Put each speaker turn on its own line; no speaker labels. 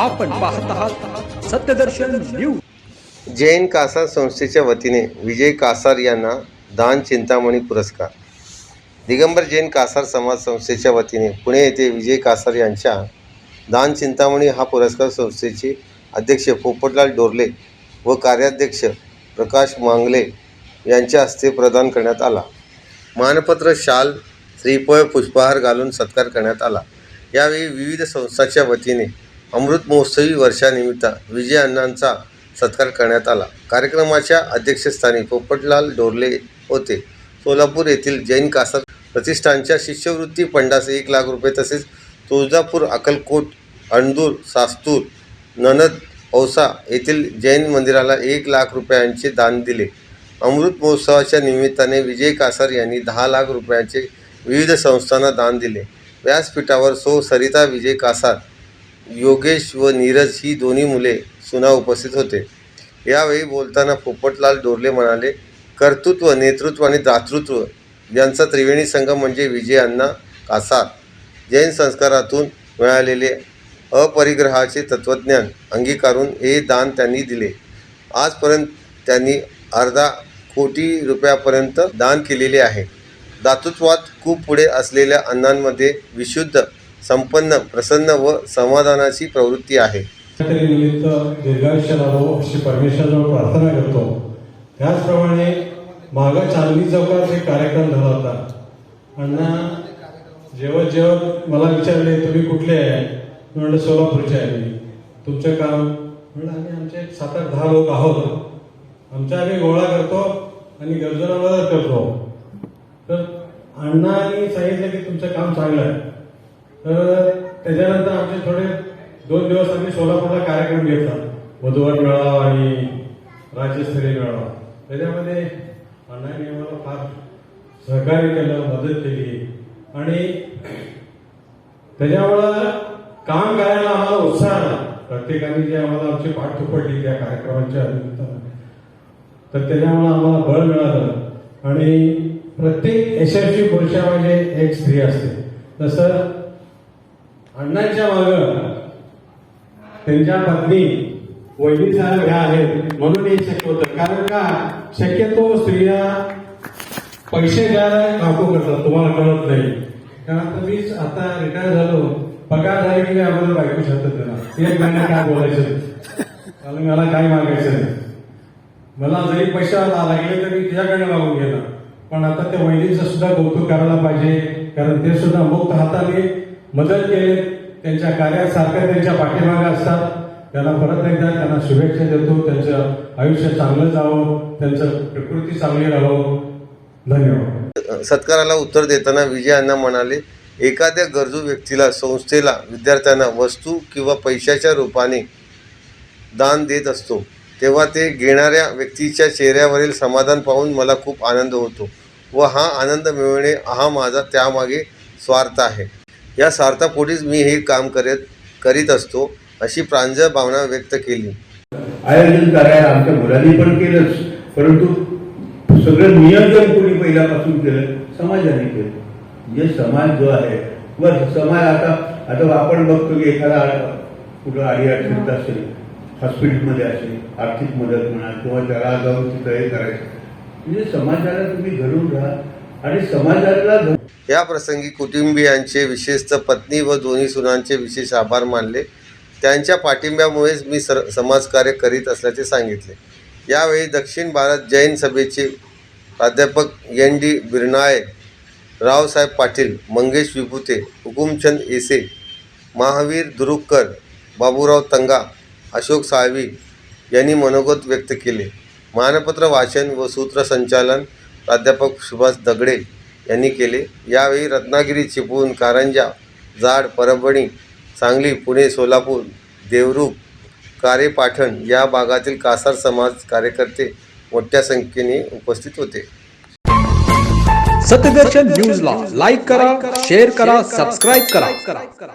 आपण पाहत आहात सत्यदर्शन न्यूज.
जैन कासार संस्थेच्या वतीने विजय कासार यांना दान चिंतामणी पुरस्कार. दिगंबर जैन कासार समाज संस्थेच्या वतीने पुणे येथे विजय कासार यांच्या दान चिंतामणी हा पुरस्कार संस्थेचे अध्यक्ष पोपटलाल डोरले व कार्याध्यक्ष प्रकाश मांगले यांच्या हस्ते प्रदान करण्यात आला. मानपत्र शाल श्रीफळ पुष्पहार घालून सत्कार करण्यात आला. यावेळी विविध संस्थांच्या वतीने अमृत महोत्सवी वर्षानिमित्त विजय अण्णांचा सत्कार करण्यात आला. कार्यक्रमाच्या अध्यक्षस्थानी पोपटलाल डोरले होते. सोलापूर येथील जैन कासर प्रतिष्ठानच्या शिष्यवृत्ती फंडास एक लाख रुपये तसेच तुळजापूर अक्कलकोट अणदूर सास्तूर ननद औसा येथील जैन मंदिराला एक लाख रुपयांचे दान दिले. अमृत महोत्सवाच्या निमित्ताने विजय कासार यांनी दहा लाख रुपयांचे विविध संस्थांना दान दिले. व्यासपीठावर सो सरिता विजय कासार योगेश व नीरज ही दोन्ही मुले सुना उपस्थित होते. यावेळी बोलताना पोपटलाल डोरले म्हणाले कर्तृत्व नेतृत्व आणि दातृत्व यांचा त्रिवेणी संगम म्हणजे विजय अण्णा कासार. जैन संस्कारातून मिळालेले अपरिग्रहाचे तत्त्वज्ञान अंगीकारून हे दान त्यांनी दिले. आजपर्यंत त्यांनी अर्धा कोटी रुपयापर्यंत दान केलेले आहे. दातृत्वात खूप पुढे असलेल्या अन्नांमध्ये विशुद्ध संपन्न प्रसन्न व समाधानाची प्रवृत्ती आहे.
तरी निमित्त दीर्घायुष्य लाभो अशी परमेश्वराजवळ प्रार्थना करतो. त्याचप्रमाणे मागं चांदणी चौकात एक कार्यक्रम झाला होता. अण्णा जेव्हा जेव्हा मला विचारले तुम्ही कुठले आहे? मी म्हणलं सोलापूरचे आहे मी. तुमचं काम म्हणलं आम्ही आमचे एक सात आठ दहा लोक आहोत. आमच्या आम्ही गोळा करतो आणि गरजूंना मदत करतो. तर अण्णा आणि सांगितलं की तुमचं काम चांगलं आहे. तर त्याच्यानंतर आमचे थोडे दोन दिवस आम्ही सोलापूरला कार्यक्रम घेतला. वधूवर मेळावा आणि राज्यस्तरीय मेळावा. त्याच्यामध्ये अण्णांनी आम्हाला फार सहकार्य केलं मदत केली. आणि त्याच्यामुळं काम करायला आम्हाला उत्साह आला. प्रत्येकाने जे आम्हाला आमची पाठ थोपडली त्या कार्यक्रमाच्या निमित्तानं. तर त्याच्यामुळे आम्हाला बळ मिळालं. आणि प्रत्येक यशस्वी पुरुषामध्ये एक स्त्री असते. तसं अण्णांच्या माग त्यांच्या पत्नी वैदिक साहेब ह्या आहेत म्हणून हे शक्य होतं. कारण का? शक्यतो स्त्रिया पैसे द्यायला नको करतात तुम्हाला कळत नाही. कारण आता मीच आता रिटायर झालो पगार झाले की आम्हाला अगोदर बायको शकतात त्याला एक महिना काय बोलायचं? कारण मला काय मागायचं नाही. मला जरी पैसा लागले तर मी तिच्याकडे मागून गेला पण आता त्या वैदिकचं सुद्धा कौतुक करायला पाहिजे कारण ते सुद्धा मुक्त हाताने मदत केले त्यांच्या कार्यात सारखं त्यांच्या पाठीमागे असतात. त्यांना परत एकदा त्यांना शुभेच्छा देतो. त्यांचं आयुष्य चांगलं जावं. त्यांचं प्रकृती चांगली राहावं धन्यवाद.
सत्काराला उत्तर देताना विजय अण्णा म्हणाले एखाद्या गरजू व्यक्तीला संस्थेला विद्यार्थ्यांना वस्तू किंवा पैशाच्या रूपाने दान देत असतो तेव्हा ते घेणाऱ्या व्यक्तीच्या चेहऱ्यावरील समाधान पाहून मला खूप आनंद होतो व हा आनंद मिळवणे हा माझा त्यामागे स्वार्थ आहे. या स्वार्थापोटीच मी हे काम करत करीत असतो अशी प्रांजळ भावना व्यक्त केली.
आयोजन करायला आमच्या मुलांनी पण केलंच परंतु सगळं नियोजन कोणी पहिल्यापासून केलं समाजाने केलं. म्हणजे समाज जो आहे व समाज आता आता आपण बघतो की एखादा कुठं अडीअडचणीत असेल हॉस्पिटलमध्ये असेल आर्थिक मदत म्हणा किंवा त्याला जाऊन तिथं हे करायचं. म्हणजे समाजाला तुम्ही घडून राहा. आणि समाजाला
या प्रसंगी कुटुंबियांचे विशेषतः पत्नी व दोन्ही सुनांचे विशेष आभार मानले. त्यांच्या पाठिंब्यामुळेच मी सर समाजकार्य करीत असल्याचे सांगितले. यावेळी दक्षिण भारत जैन सभेचे प्राध्यापक एन डी बिरनाळे रावसाहेब पाटील मंगेश विभूते हुकुमचंद एसे महावीर दुरुक्कर बाबूराव तंगा अशोक साळवी यांनी मनोगत व्यक्त केले. मानपत्र वाचन व सूत्रसंचालन प्राध्यापक सुभाष दगडे यांनी केले. यावेळी रत्नागिरी चिपळूण कारंजा जाड परभणी सांगली पुणे सोलापूर देवरूख कारे पाटण या भागातील कासार समाज कार्यकर्ते मोठ्या संख्येने उपस्थित होते.
सत्यदर्शन न्यूजला लाईक करा शेअर करा. सबस्क्राईब करा.